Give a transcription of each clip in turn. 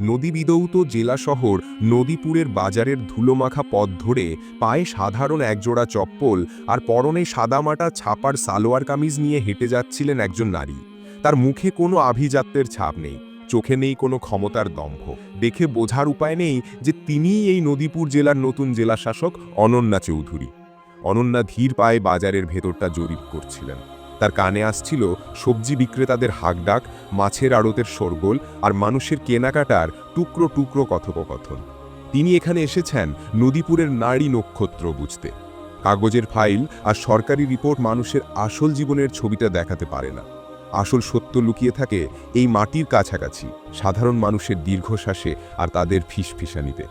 নদীবিদৌত জেলা শহর নদীপুরের বাজারের ধুলোমাখা পথ ধরে পায়ে সাধারণ একজোড়া চপ্পল আর পরনে সাদামাটা, ছাপার সালোয়ার কামিজ নিয়ে হেঁটে যাচ্ছিলেন একজন নারী। তার মুখে কোনো আভিজাত্যের ছাপ নেই, চোখে নেই কোনো ক্ষমতার দম্ভ। দেখে বোঝার উপায় নেই যে তিনিই এই নদীপুর জেলার নতুন জেলা শাসক অনন্যা চৌধুরী। অনন্যা ধীর পায়ে বাজারের ভেতরটা জরিপ করছিলেন। তার কানে আসছিল সবজি বিক্রেতাদের হাকডাক, মাছের আড়তের শোরগোল আর মানুষের কেনাকাটার টুকরো টুকরো কথোপকথন। তিনি এখানে এসেছেন নদীপুরের নারী নক্ষত্র বুঝতে। কাগজের ফাইল আর সরকারি রিপোর্ট মানুষের আসল জীবনের ছবিটা দেখাতে পারে না। আসল সত্য লুকিয়ে থাকে এই মাটির কাছাকাছি, সাধারণ মানুষের দীর্ঘশ্বাসে আর তাদের ফিসফিসানিতে।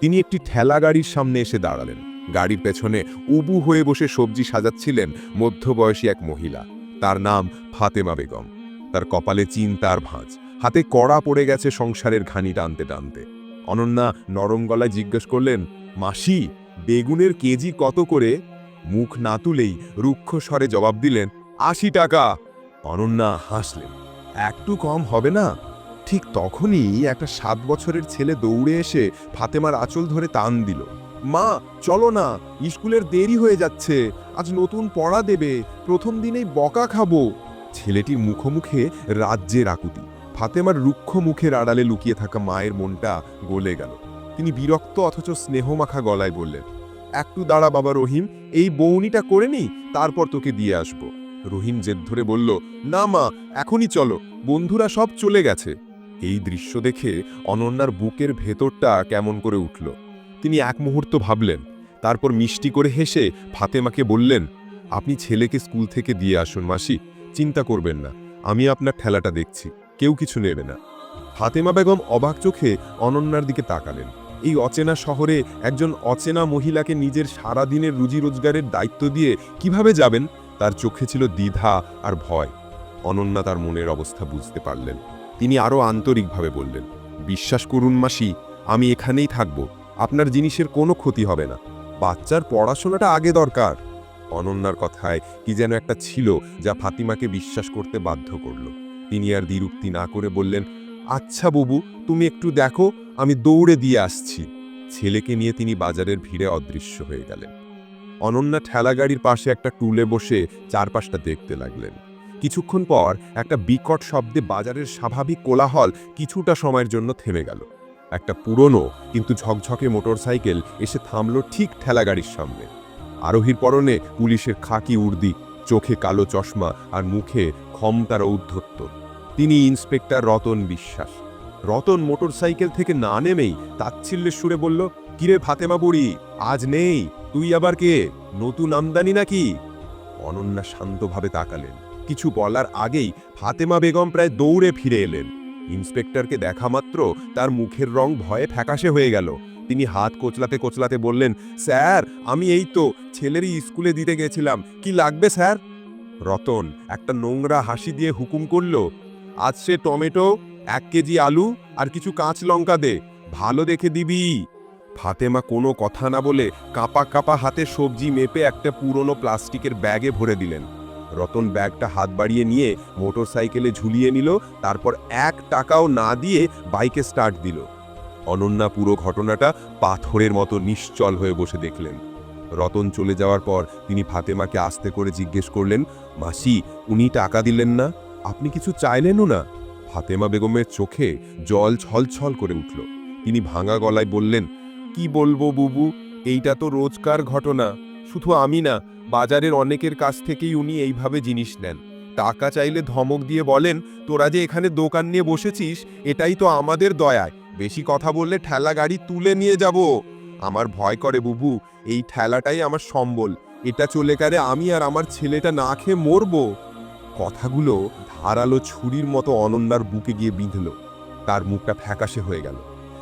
তিনি একটি ঠেলা গাড়ির সামনে এসে দাঁড়ালেন। গাড়ির পেছনে উবু হয়ে বসে সবজি সাজাচ্ছিলেন মধ্যবয়সী এক মহিলা। তার নাম ফাতেমা বেগম। তার কপালে চিন্তার ভাঁজ। হাতে কড়া পড়ে গেছে সংসারের ঘানি টানতে টানতে। অনন্যা নরম গলায় জিজ্ঞেস করলেন, মাসি, বেগুনের কেজি কত করে? মুখ না তুলেই রুক্ষ স্বরে জবাব দিলেন, আশি টাকা। অনন্যা হাসলেন, একটু কম হবে না? ঠিক তখনই একটা সাত বছরের ছেলে দৌড়ে এসে ফাতেমার আঁচল ধরে টান দিল। মা, চলো না, স্কুলের দেরি হয়ে যাচ্ছে। আজ নতুন পড়া দেবে, প্রথম দিনেই বকা খাব। ছেলেটির মুখোমুখে রাজ্যের আকুতি। ফাতেমার রুক্ষ মুখের আড়ালে লুকিয়ে থাকা মায়ের মনটা গলে গেল। তিনি বিরক্ত অথচ স্নেহমাখা গলায় বললেন, একটু দাঁড়া বাবা রহিম, এই বৌনিটা করে নি, তারপর তোকে দিয়ে আসব। রহিম জেদ ধরে বলল, না মা, এখনই চলো, বন্ধুরা সব চলে গেছে। এই দৃশ্য দেখে অনন্যার বুকের ভেতরটা কেমন করে উঠল। তিনি এক মুহূর্ত ভাবলেন, তারপর মিষ্টি করে হেসে ফাতেমাকে বললেন, আপনি ছেলেকে স্কুল থেকে দিয়ে আসুন মাসি, চিন্তা করবেন না, আমি আপনার ঠেলাটা দেখছি, কেউ কিছু নেবে না। ফাতেমা বেগম অবাক চোখে অনন্যার দিকে তাকালেন। এই অচেনা শহরে একজন অচেনা মহিলাকে নিজের সারাদিনের রুজি রোজগারের দায়িত্ব দিয়ে কীভাবে যাবেন, তার চোখে ছিল দ্বিধা আর ভয়। অনন্যা তার মনের অবস্থা বুঝতে পারলেন। তিনি আরও আন্তরিকভাবে বললেন, বিশ্বাস করুন মাসি, আমি এখানেই থাকব। আপনার জিনিসের কোনো ক্ষতি হবে না। বাচ্চার পড়াশোনাটা আগে দরকার। অনন্যার কথায় কি যেন একটা ছিল যা ফাতিমাকে বিশ্বাস করতে বাধ্য করল। তিনি আর দ্বিরুক্তি না করে বললেন আচ্ছা বাবু, তুমি একটু দেখো, আমি দৌড়ে দিয়ে আসছি। ছেলেকে নিয়ে তিনি বাজারের ভিড়ে অদৃশ্য হয়ে গেলেন। অনন্যা ঠেলাগাড়ির পাশে একটা টুলে বসে চারপাশটা দেখতে লাগলেন। কিছুক্ষণ পর একটা বিকট শব্দে বাজারের স্বাভাবিক কোলাহল কিছুটা সময়ের জন্য থেমে গেল। একটা পুরনো কিন্তু ঝকঝকে মোটরসাইকেল এসে থামল ঠিক ঠেলাগাড়ির সামনে। আরোহীর পরনে পুলিশের খাকি উর্দি, চোখে কালো চশমা আর মুখে ক্ষমতার ঔদ্ধত্য। তিনি ইন্সপেক্টর রতন বিশ্বাস। রতন মোটরসাইকেল থেকে না নেমেই তাচ্ছিল্যের সুরে বলল, কিরে ফাতেমা বুড়ি আজ নেই, তুই আবার কে? নতুন আমদানি নাকি? অনন্যা শান্তভাবে তাকালেন। কিছু বলার আগেই ফাতেমা বেগম প্রায় দৌড়ে ফিরে এলেন। ইন্সপেক্টরকে দেখা মাত্র তার মুখের রং ভয়ে ফ্যাকাশে হয়ে গেল। তিনি হাত কোচলাতে কোচলাতে বললেন, স্যার, আমি এই তো ছেলেরই স্কুলে দিতে গেছিলাম। কি লাগবে, স্যার? রতন একটা নোংরা হাসি দিয়ে হুকুম করল, আজ সে টমেটো, এক কেজি আলু আর কিছু কাঁচ লঙ্কা দে, ভালো দেখে দিবি। ফাতেমা কোনো কথা না বলে কাঁপা কাঁপা হাতে সবজি মেপে একটা পুরনো প্লাস্টিকের ব্যাগে ভরে দিলেন। রতন ব্যাগটা হাত বাড়িয়ে নিয়ে মোটরসাইকেলে ঝুলিয়ে নিল, তারপর এক টাকাও না দিয়ে বাইকে স্টার্ট দিল। অনন্যা পুরো ঘটনাটা পাথরের মতো নিশ্চল হয়ে বসে দেখলেন। রতন চলে যাওয়ার পর তিনি ফাতেমাকে আস্তে করে জিজ্ঞেস করলেন, মাসি, উনি টাকা দিলেন না? আপনি কিছু চাইলেনও না? ফাতেমা বেগমের চোখে জল ছলছল করে উঠল। তিনি ভাঙা গলায় বললেন, কি বলব বুবু, এইটা তো রোজকার ঘটনা, শুধু আমি না বাজারের অনেকের কাছ থেকেই উনি এইভাবে জিনিস নেন। টাকা চাইলে ধমক দিয়ে বলেন, তোরা যে এখানে দোকান নিয়ে বসেছিস, এটাই তো আমাদের দয়ায়। বেশি কথা বললে ঠেলা গাড়ি তুলে নিয়ে যাব। আমার ভয় করে বুবু, এই ঠেলাটাই আমার সম্বল। এটা চলে গেলে আমি আর আমার ছেলেটা না খেয়ে মরবো। কথাগুলো ধারালো ছুরির মতো অনন্যার বুকে গিয়ে বিঁধল। তার মুখটা ফ্যাকাশে হয়ে গেল।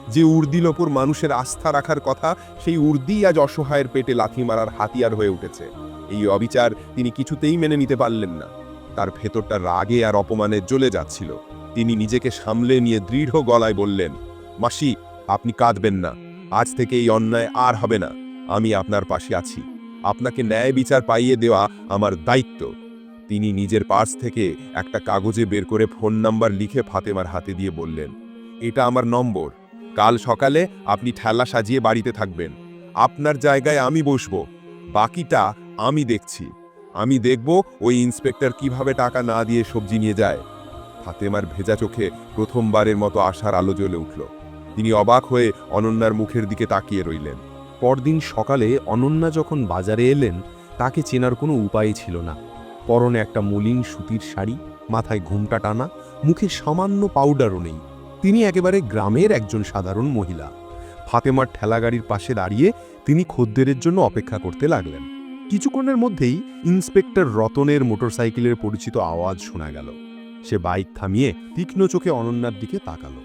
যে উর্দির ওপর মানুষের আস্থা রাখার কথা, সেই উর্দি আজ অসহায়ের পেটে লাথি মারার হাতিয়ার হয়ে উঠেছে। এই অবিচার তিনি কিছুতেই মেনে নিতে পারলেন না। তার ভেতরটা রাগে আর অপমানে জ্বলে যাচ্ছিল। তিনি নিজেকে সামলে নিয়ে দৃঢ় গলায় বললেন, মাসি, আপনি কাঁদবেন না। আজ থেকে এই অন্যায় আর হবে না। আমি আপনার পাশে আছি। আপনাকে ন্যায় বিচার পাইয়ে দেওয়া আমার দায়িত্ব। তিনি নিজের পার্স থেকে একটা কাগজে বের করে ফোন নাম্বার লিখে ফাতেমার হাতে দিয়ে বললেন, এটা আমার নম্বর। কাল সকালে আপনি ঠেলা সাজিয়ে বাড়িতে থাকবেন। আপনার জায়গায় আমি বসবো। বাকিটা আমি দেখছি। আমি দেখব ওই ইন্সপেক্টর কীভাবে টাকা না দিয়ে সবজি নিয়ে যায়। ফাতেমার ভেজা চোখে প্রথমবারের মতো আশার আলো জ্বলে উঠল। তিনি অবাক হয়ে অনন্যার মুখের দিকে তাকিয়ে রইলেন। পরদিন সকালে অনন্যা যখন বাজারে এলেন, তাকে চেনার কোনো উপায় ছিল না। পরনে একটা মলিন সুতির শাড়ি, মাথায় ঘুমটা টানা, মুখে সামান্য পাউডারও নেই। তিনি একেবারে গ্রামের একজন সাধারণ মহিলা। ফাতেমার ঠেলাগাড়ির পাশে দাঁড়িয়ে তিনি খদ্দেরের জন্য অপেক্ষা করতে লাগলেন। কিছুক্ষণের মধ্যেই ইন্সপেক্টর রতনের মোটরসাইকেলের পরিচিত আওয়াজ শোনা গেল। সে বাইক থামিয়ে তীক্ষ্ণ চোখে অনন্যার দিকে তাকালো।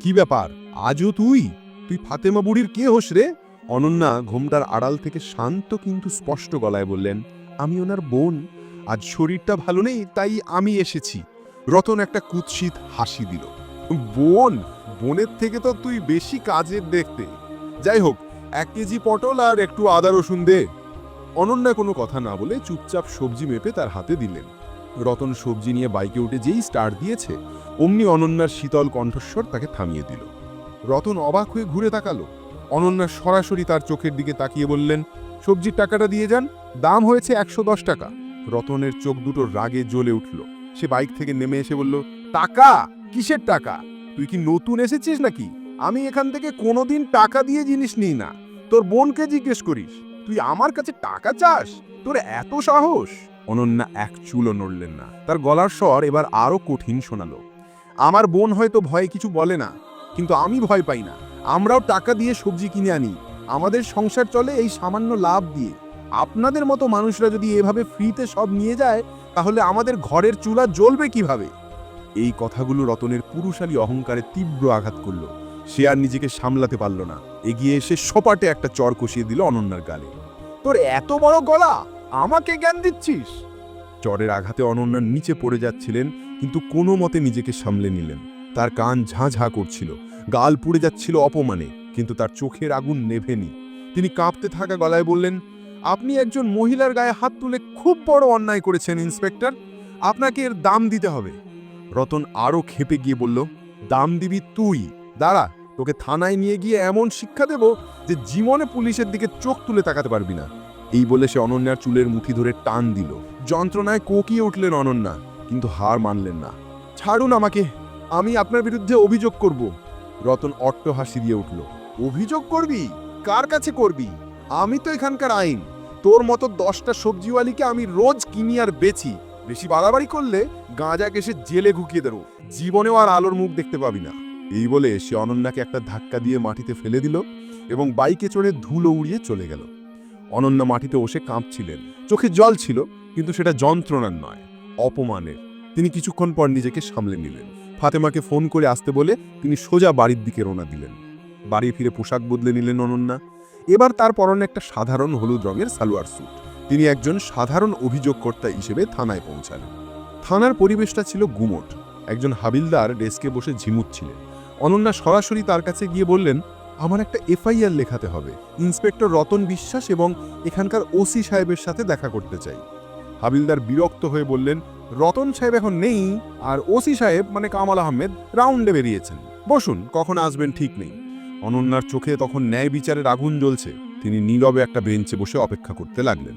কি ব্যাপার? আজও তুই? তুই ফাতেমা বুড়ির কে হোস রে? অনন্যা ঘোমটার আড়াল থেকে শান্ত কিন্তু স্পষ্ট গলায় বললেন, আমি ওনার বোন। আজ শরীরটা ভালো নেই, তাই আমি এসেছি। রতন একটা কুৎসিত হাসি দিল। বোন? বোনের থেকে তো তুই বেশি কাজের দেখতে। যাই হোক, এক কেজি পটল আর একটু আদা রসুন দে। অনন্যা কোনো কথা না বলে চুপচাপ সবজি মেপে তার হাতে দিলেন। রতন সবজি নিয়ে বাইকে উঠে যেই স্টার্ট দিয়েছে, অমনি অনন্যার শীতল কণ্ঠস্বর তাকে থামিয়ে দিল। রতন অবাক হয়ে ঘুরে তাকালো। অনন্যা সরাসরি তার চোখের দিকে তাকিয়ে বললেন, সবজির টাকাটা দিয়ে যান, দাম হয়েছে একশো দশ টাকা। রতনের চোখ দুটো রাগে জ্বলে উঠল। সে বাইক থেকে নেমে এসে বলল, টাকা? কিসের টাকা? তুই কি নতুন এসেছিস নাকি? আমি এখান থেকে কোনোদিন টাকা দিয়ে জিনিস নিই না। তোর বোনকে জিজ্ঞেস করিস। তুই আমার কাছে টাকা চাস? তোর এত সাহস? অনন্যা এক চুলও নড়লেন না। তার গলার স্বর এবার আরও কঠিন শোনালো। আমার বোন হয়তো ভয়ে কিছু বলে না, কিন্তু আমি ভয় পাই না। আমরাও টাকা দিয়ে সবজি কিনে আনি। আমাদের সংসার চলে এই সামান্য লাভ দিয়ে। আপনাদের মতো মানুষরা যদি এভাবে ফ্রিতে সব নিয়ে যায়, তাহলে আমাদের ঘরের চুলা জ্বলবে কীভাবে? এই কথাগুলো রতনের পুরুষালী অহংকারে তীব্র আঘাত করল। সে আর নিজেকে সামলাতে পারল না। এগিয়ে এসে সপাটে একটা চর কষিয়ে দিল অনন্যার গালে। তোর এত বড় গলা! আমাকে জ্ঞান দিচ্ছিস? চরের আঘাতে অনন্যার নিচে পড়ে যাচ্ছিলেন, কিন্তু কোনো মতে নিজেকে সামলে নিলেন। তার কান ঝাঁ ঝাঁ করছিল। গাল পুড়ে যাচ্ছিল অপমানে, কিন্তু তার চোখের আগুন নেভেনি। তিনি কাঁপতে থাকা গলায় বললেন, আপনি একজন মহিলার গায়ে হাত তুলে খুব বড় অন্যায় করেছেন, ইন্সপেক্টর। আপনাকে এর দাম দিতে হবে। রতন আরও খেপে গিয়ে বলল, দাম দিবি তুই। দাঁড়া তোকে থানায় নিয়ে গিয়ে এমন শিক্ষা দেব যে জীবনে পুলিশের দিকে চোখ তুলে তাকাতে পারবি না। এই বলে সে অনন্যার চুলের মুঠি ধরে টান দিল। যন্ত্রণায় কোকিয়ে উঠলেন অনন্যা, কিন্তু হার মানলেন না। ছাড়ুন আমাকে, আমি আপনার বিরুদ্ধে অভিযোগ করব। রতন অট্ট হাসি দিয়ে উঠল। অভিযোগ করবি? কার কাছে করবি? আমি তো এখানকার আইন। তোর মতো দশটা সবজিওয়ালিকে আমি রোজ কিনি আর বেচি। বেশি বাড়াবাড়ি করলে গাঁজা কেসে জেলে ঘুকিয়ে দেবো। জীবনেও আর আলোর মুখ দেখতে পাবি না। এই বলে সে অনন্যাকে একটা ধাক্কা দিয়ে মাটিতে ফেলে দিল এবং বাইকে চড়ে ধুলো উড়িয়ে চলে গেল। অনন্যা মাটিতে বসে কাঁপছিলেন। চোখে জল ছিল, কিন্তু সেটা যন্ত্রণার নয়, অপমানের। তিনি কিছুক্ষণ পর নিজেকে সামলে নিলেন। ফাতেমাকে ফোন করে আসতে বলে তিনি সোজা বাড়ির দিকে রওনা দিলেন। বাড়ি ফিরে পোশাক বদলে নিলেন অনন্যা। এবার তার পরনে একটা সাধারণ হলুদ রঙের সালোয়ার স্যুট। তিনি একজন সাধারণ অভিযোগকর্তা হিসেবে থানায় পৌঁছালেন। থানার পরিবেশটা ছিল গুমট। একজন হাবিলদার ডেস্কে বসে ঝিমুচ্ছিলেন। অনন্যা সরাসরি তার কাছে গিয়ে বললেন, আমার একটা এফআইআর লেখাতে হবে। ইন্সপেক্টর রতন বিশ্বাস এবং এখানকার ওসি সাহেবের সাথে দেখা করতে চাই। হাবিলদার বিরক্ত হয়ে বললেন, রতন সাহেব এখন নেই আর ওসি সাহেব মানে কামাল আহমেদ, রাউন্ডে বেরিয়েছেন। বসুন, কখন আসবেন ঠিক নেই। অনন্যার চোখে তখন ন্যায় বিচারের আগুন জ্বলছে। তিনি নীরবে একটা বেঞ্চে বসে অপেক্ষা করতে লাগলেন।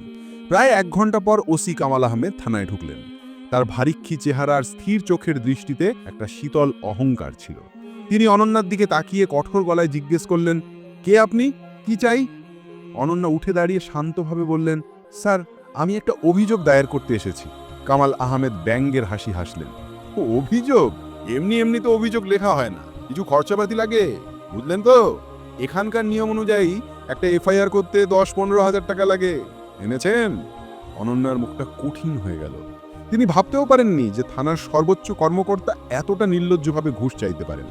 প্রায় এক ঘণ্টা পর ওসি কামাল আহমেদ থানায় ঢুকলেন। তার ভারিক্ষী চেহারার স্থির চোখের দৃষ্টিতে একটা শীতল অহংকার ছিল। তিনি অনন্যার দিকে তাকিয়ে কঠোর গলায় জিজ্ঞেস করলেন, কে আপনি? কি চাই? অনন্যা উঠে দাঁড়িয়ে শান্তভাবে বললেন, স্যার, আমি একটা অভিযোগ দায়ের করতে এসেছি। কামাল আহমেদ ব্যঙ্গের হাসি হাসলেন, ও অভিযোগ? এমনি এমনি তো অভিযোগ লেখা হয় না। কিছু খরচাপাতি লাগে, বুঝলেন তো? এখানকার নিয়ম অনুযায়ী একটা এফআইআর করতে দশ পনেরো হাজার টাকা লাগে, এনেছেন? অনন্যার মুখটা কঠিন হয়ে গেল। তিনি ভাবতেও পারেননি যে থানার সর্বোচ্চ কর্মকর্তা এতটা নির্লজ্জভাবে ঘুষ চাইতে পারেন।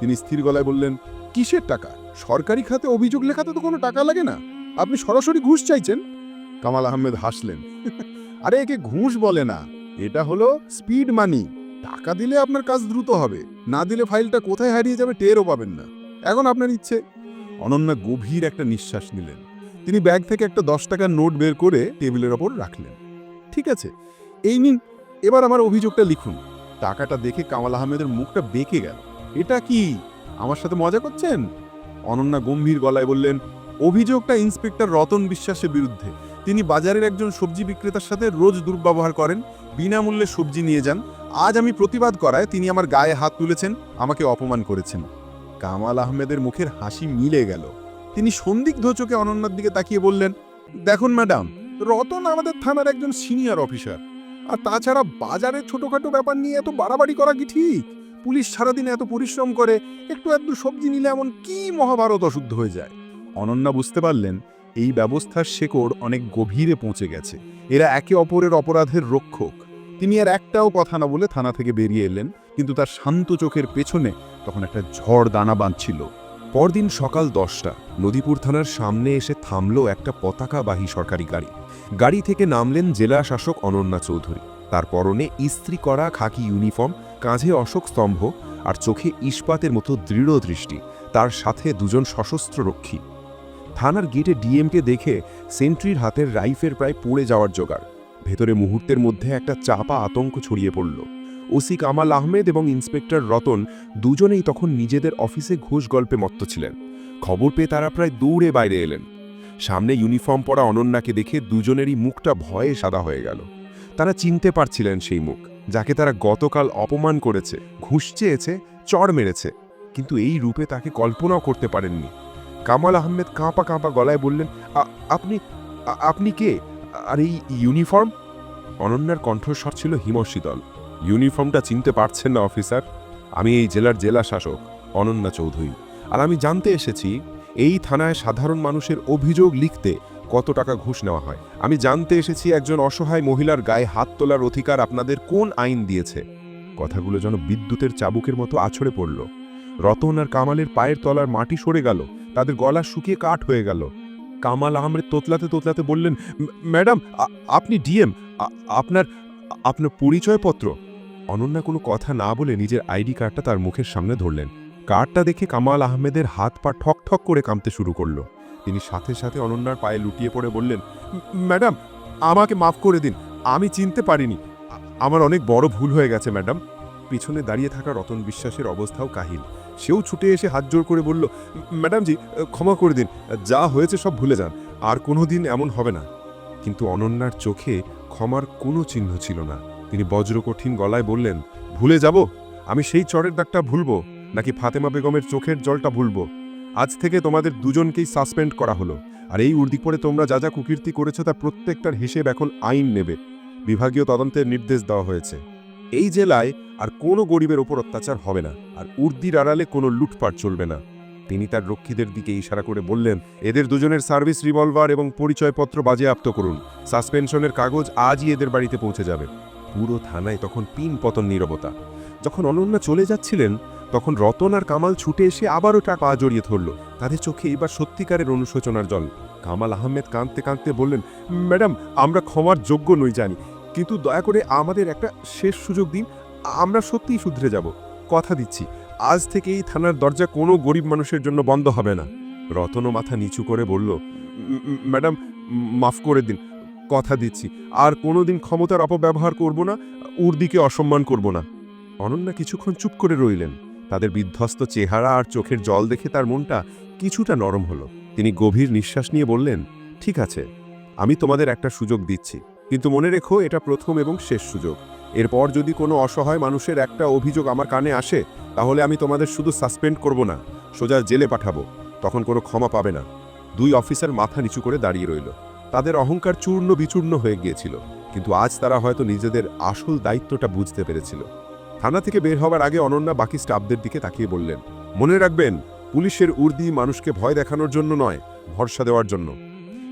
তিনি স্থির গলায় বললেন, কিসের টাকা? সরকারি খাতে অভিযোগ লেখাতে তো কোনো টাকা লাগে না। আপনি সরাসরি ঘুষ চাইছেন? কামাল আহমেদ হাসলেন, আরে, একে ঘুষ বলে না। এটা হলো স্পিড মানি। টাকা দিলে আপনার কাজ দ্রুত হবে। না দিলে ফাইলটা কোথায় হারিয়ে যাবে টেরও পাবেন না। এখন আপনার ইচ্ছে। অনন্যা গভীর একটা নিঃশ্বাস নিলেন। তিনি ব্যাগ থেকে একটা দশ টাকার নোট বের করে টেবিলের ওপর রাখলেন। ঠিক আছে, এই নিন। এবার আমার অভিযোগটা লিখুন। টাকাটা দেখে কামাল আহমেদের মুখটা বেঁকে গেল। এটা কি? আমার সাথে মজা করছেন? অনন্যা গম্ভীর গলায় বললেন, অভিযোগটা ইন্সপেক্টর রতন বিশ্বাসের বিরুদ্ধে। তিনি বাজারের একজন সবজি বিক্রেতার সাথে রোজ দুর্ব্যবহার করেন, বিনামূল্যে সবজি নিয়ে যান। আজ আমি প্রতিবাদ করায় তিনি আমার গায়ে হাত তুলেছেন, আমাকে অপমান করেছেন। কামাল আহমেদের মুখের হাসি মিলে গেল। তিনি সন্দিগ্ধ চোখে অনন্যার দিকে তাকিয়ে বললেন, দেখুন ম্যাডাম, রতন আমাদের থানার একজন সিনিয়র অফিসার। আর তাছাড়া বাজারের ছোটখাটো ব্যাপার নিয়ে এত বাড়াবাড়ি করা কি ঠিক? পুলিশ সারাদিন এত পরিশ্রম করে, একটু একটু সবজি নিলে এমন কি মহাভারত অশুদ্ধ হয়ে যায়? অনন্যা বুঝতে পারলেন, এই ব্যবস্থার শেকড় অনেক গভীরে পৌঁছে গেছে। এরা একে অপরের অপরাধের রক্ষক। তিনি আর একটাও কথা না বলে থানা থেকে বেরিয়ে এলেন, কিন্তু তার শান্ত চোখের পেছনে তখন একটা ঝড় দানা বাঁধছিল। পরদিন সকাল দশটা, নদীপুর থানার সামনে এসে থামল একটা পতাকাবাহী সরকারি গাড়ি। গাড়ি থেকে নামলেন জেলা শাসক অনন্যা চৌধুরী। তার পরনে ইস্ত্রি করা, খাকি ইউনিফর্ম কাঁধে অশোক স্তম্ভ আর চোখে ইস্পাতের মতো দৃঢ় দৃষ্টি, তার সাথে দুজন সশস্ত্র রক্ষী। থানার গেটে ডিএমকে দেখে সেন্ট্রির হাতের রাইফের প্রায় পড়ে যাওয়ার জোগাড়। ভেতরে মুহূর্তের মধ্যে একটা চাপা আতঙ্ক ছড়িয়ে পড়ল। ওসি কামাল আহমেদ এবং ইন্সপেক্টর রতন দুজনেই তখন নিজেদের অফিসে ঘুষ গল্পে মত্ত ছিলেন। খবর পেয়ে তারা প্রায় দৌড়ে বাইরে এলেন। সামনে ইউনিফর্ম পরা অনন্যাকে দেখে দুজনেরই মুখটা ভয়ে সাদা হয়ে গেল। তারা চিনতে পারছিলেন সেই মুখ। যাকে তারা গতকাল অপমান করেছে, ঘুষ চেয়েছে, চড় মেরেছে। কিন্তু এই রূপে তাকে কল্পনাও করতে পারেননি। কামাল আহমেদ কাঁপা কাঁপা গলায় বললেন আপনি আপনি কে? আর এই ইউনিফর্ম? অনন্যার কণ্ঠস্বর ছিল হিমশীতল। ইউনিফর্মটা চিনতে পারছেন না, অফিসার। আমি এই জেলার জেলা শাসক, অনন্যা চৌধুরী। আর আমি জানতে এসেছি, এই থানায় সাধারণ মানুষের অভিযোগ লিখতে কত টাকা ঘুষ নেওয়া হয়। আমি জানতে এসেছি একজন অসহায় মহিলার গায়ে হাত তোলার অধিকার আপনাদের কোন আইন দিয়েছে। কথাগুলো যেন বিদ্যুতের চাবুকের মতো আছড়ে পড়ল। রতন আর কামালের পায়ের তলার মাটি সরে গেল। তাদের গলা শুকিয়ে কাঠ হয়ে গেল। কামাল আহমেদ তোতলাতে তোতলাতে বললেন, ম্যাডাম আপনি ডিএম আপনার আপনার পরিচয়পত্র? অনন্যা কোনো কথা না বলে নিজের আইডি কার্ডটা তার মুখের সামনে ধরলেন। কার্ডটা দেখে কামাল আহমেদের হাত পা ঠক ঠক করে কামতে শুরু করল। তিনি সাথে সাথে অনন্যার পায়ে লুটিয়ে পড়ে বললেন ম্যাডাম, আমাকে মাফ করে দিন, আমি চিনতে পারিনি। আমার অনেক বড় ভুল হয়ে গেছে, ম্যাডাম। পিছনে দাঁড়িয়ে থাকা রতন বিশ্বাসের অবস্থাও কাহিল। সেও ছুটে এসে হাত জোর করে বলল ম্যাডামজি ক্ষমা করে দিন, যা হয়েছে সব ভুলে যান, আর কোনো দিন এমন হবে না। কিন্তু অনন্যার চোখে ক্ষমার কোনো চিহ্ন ছিল না। তিনি বজ্রকঠিন গলায় বললেন, ভুলে যাব? আমি সেই চরের দাগটা ভুলবো? নাকি ফাতেমা বেগমের চোখের জলটা ভুলবো? আজ থেকে তোমাদের দুজনকেই সাসপেন্ড করা হলো। আর এই উর্দি পরে তোমরা যা যা কুকীর্তি করেছ তা প্রত্যেকটার হিসেব এখন আইন নেবে। বিভাগীয় তদন্তের নির্দেশ দেওয়া হয়েছে। এই জেলায় আর কোনো গরিবের ওপর অত্যাচার হবে না। আর উর্দির আড়ালে কোনো লুটপাট চলবে না। তিনি তার রক্ষীদের দিকে ইশারা করে বললেন, এদের দুজনের সার্ভিস রিভলভার এবং পরিচয়পত্র বাজেয়াপ্ত করুন। সাসপেনশনের কাগজ আজই এদের বাড়িতে পৌঁছে যাবে। পুরো থানায় তখন পিন পতন নীরবতা। যখন অনন্যা চলে যাচ্ছিলেন তখন রতন আর কামাল ছুটে এসে আবারও টা পা জড়িয়ে ধরল। তাদের চোখে এবার সত্যিকারের অনুশোচনার জল। কামাল আহমেদ কাঁদতে কাঁদতে বললেন, ম্যাডাম, আমরা ক্ষমার যোগ্য নই জানি, কিন্তু দয়া করে আমাদের একটা শেষ সুযোগ দিন, আমরা সত্যিই শুধরে যাব। কথা দিচ্ছি, আজ থেকে এই থানার দরজা কোনো গরিব মানুষের জন্য বন্ধ হবে না। রতনও মাথা নিচু করে বলল, "ম- ম- ম্যাডাম, মাফ করে দিন, কথা দিচ্ছি, আর কোনোদিন ক্ষমতার অপব্যবহার করব না, উর্দিকে অসম্মান করব না। অনন্যা কিছুক্ষণ চুপ করে রইলেন। তাদের বিধ্বস্ত চেহারা আর চোখের জল দেখে তার মনটা কিছুটা নরম হলো। তিনি গভীর নিঃশ্বাস নিয়ে বললেন, ঠিক আছে, আমি তোমাদের একটা সুযোগ দিচ্ছি। কিন্তু মনে রেখো, এটা প্রথম এবং শেষ সুযোগ। এরপর যদি কোনো অসহায় মানুষের একটা অভিযোগ আমার কানে আসে, তাহলে আমি তোমাদের শুধু সাসপেন্ড করব না, সোজা জেলে পাঠাবো। তখন কোনো ক্ষমা পাবে না। দুই অফিসার মাথা নিচু করে দাঁড়িয়ে রইল। তাদের অহংকার চূর্ণ বিচূর্ণ হয়ে গিয়েছিল, কিন্তু আজ তারা হয়তো নিজেদের আসল দায়িত্বটা বুঝতে পেরেছিল। থানা থেকে বের হওয়ার আগে অনন্যা বাকি স্টাফদের দিকে তাকিয়ে বললেন, মনে রাখবেন, পুলিশের উর্দি মানুষকে ভয় দেখানোর জন্য নয়, ভরসা দেওয়ার জন্য।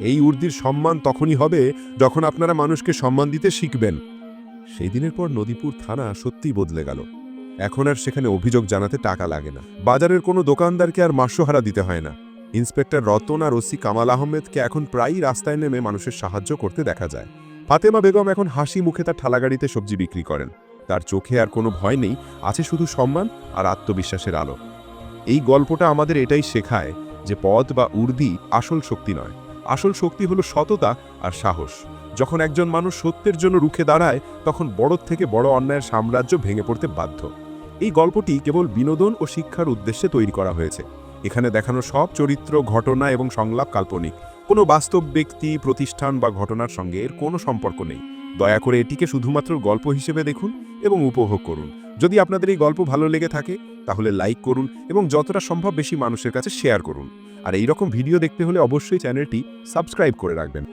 এই উর্দির সম্মান তখনই হবে যখন আপনারা মানুষকে সম্মান দিতে শিখবেন। সেই দিনের পর নদীপুর থানা সত্যিই বদলে গেল। এখন আর সেখানে অভিযোগ জানাতে টাকা লাগে না। বাজারের কোনো দোকানদারকে আর মাসোহারা দিতে হয় না। ইন্সপেক্টর রতন আর ওসি কামাল আহমেদকে এখন প্রায়ই রাস্তায় নেমে মানুষের সাহায্য করতে দেখা যায়। ফাতেমা বেগম এখন হাসি মুখে তার ঠালাগাড়িতে সবজি বিক্রি করেন। তার চোখে আর কোনো ভয় নেই, আছে শুধু সম্মান আর আত্মবিশ্বাসের আলো। এই গল্পটা আমাদের এটাই শেখায় যে পদ বা উর্দি আসল শক্তি নয়। আসল শক্তি হলো সততা আর সাহস। যখন একজন মানুষ সত্যের জন্য রুখে দাঁড়ায়, তখন বড় থেকে বড় অন্যায়ের সাম্রাজ্য ভেঙে পড়তে বাধ্য। এই গল্পটি কেবল বিনোদন ও শিক্ষার উদ্দেশ্যে তৈরি করা হয়েছে। এখানে দেখানো সব চরিত্র, ঘটনা এবং সংলাপ কাল্পনিক। কোনো বাস্তব ব্যক্তি, প্রতিষ্ঠান বা ঘটনার সঙ্গে এর কোনো সম্পর্ক নেই। দয়া করে এটিকে শুধুমাত্র গল্প হিসেবে দেখুন এবং উপভোগ করুন। যদি আপনাদের এই গল্প ভালো লেগে থাকে, তাহলে লাইক করুন এবং যতটা সম্ভব বেশি মানুষের কাছে শেয়ার করুন। আর এই রকম ভিডিও দেখতে হলে অবশ্যই চ্যানেলটি সাবস্ক্রাইব করে রাখবেন।